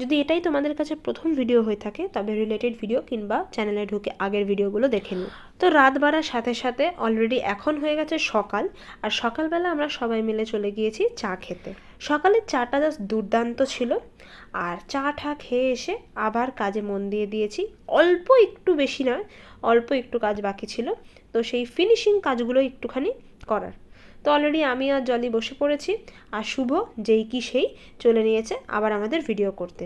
যদি এটাই তোমাদের কাছে প্রথম ভিডিও হয়ে থাকে, তবে রিলেটেড ভিডিও কিংবা চ্যানেলে ঢুকে আগের ভিডিওগুলো দেখে নিও। তো রাত বাড়ার সাথে সাথে অলরেডি এখন হয়ে গেছে সকাল, আর সকালবেলা আমরা সবাই মিলে চলে গিয়েছি চা খেতে। সকালের চাটা জাস্ট দুর্দান্ত ছিল, আর চা ঠা খেয়ে এসে আবার কাজে মন দিয়ে দিয়েছি। অল্প একটু বেশি নয়, অল্প একটু কাজ বাকি ছিল, তো সেই ফিনিশিং কাজগুলো একটুখানি করার। তো অলরেডি আমি আর জলি বসে পড়েছি, আর শুভ যেই কি সেই চলে নিয়েছে আবার আমাদের ভিডিও করতে।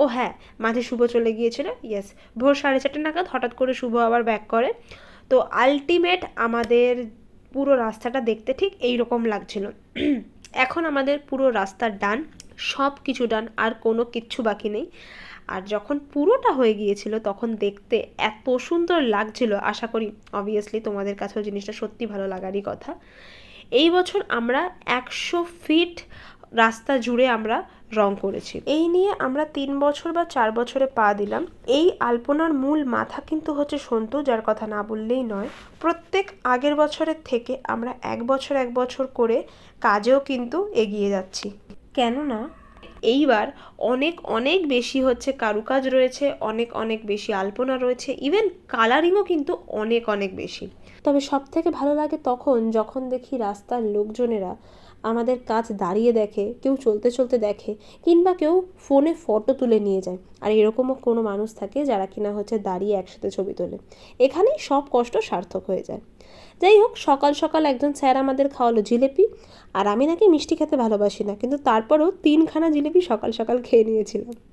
ও হ্যাঁ মাঝে শুভ চলে গিয়েছিল ইয়েস ভোর সাড়ে চারটে নাগাদ হঠাৎ করে শুভ আবার ব্যাক করে। তো আলটিমেট আমাদের পুরো রাস্তাটা দেখতে ঠিক এই রকম লাগছিল। এখন আমাদের পুরো রাস্তা ডান সব কিছু ডান আর কোনো কিচ্ছু বাকি নেই। আর যখন পুরোটা হয়ে গিয়েছিল, তখন দেখতে এত সুন্দর লাগছিল, আশা করি অবভিয়াসলি তোমাদের কাছেও জিনিসটা সত্যি ভালো লাগারই কথা। এই বছর আমরা একশো ফিট রাস্তা জুড়ে আমরা রং করেছি। এই নিয়ে আমরা তিন বছর বা চার বছরে পা দিলাম। এই আলপনার মূল মাথা কিন্তু হচ্ছে সন্তু, যার কথা না বললেই নয়। প্রত্যেক আগের বছরের থেকে আমরা এক বছর এক বছর করে কাজেও কিন্তু এগিয়ে যাচ্ছি। কেননা এইবার অনেক অনেক বেশি হচ্ছে কারুকাজ রয়েছে, অনেক অনেক বেশি আলপনা রয়েছে ইভেন কালারিংও কিন্তু অনেক অনেক বেশি। তবে সব থেকে ভালো লাগে তখন যখন দেখি রাস্তার লোকজনেরা আমাদের কাজ দাঁড়িয়ে দেখে, কেউ চলতে চলতে দেখে, কিংবা কেউ ফোনে ফটো তুলে নিয়ে যায়। আর এরকমও কোনো মানুষ থাকে যারা কিনা হচ্ছে দাঁড়িয়ে একসাথে ছবি তোলে। এখানেই সব কষ্ট সার্থক হয়ে যায়। যাই হোক, সকাল সকাল একজন স্যার আমাদের খাওয়ালো জিলেপি, আর আমি নাকি মিষ্টি খেতে ভালোবাসি না, কিন্তু তারপরেও তিনখানা জিলেপি সকাল সকাল খেয়ে নিয়েছিলাম।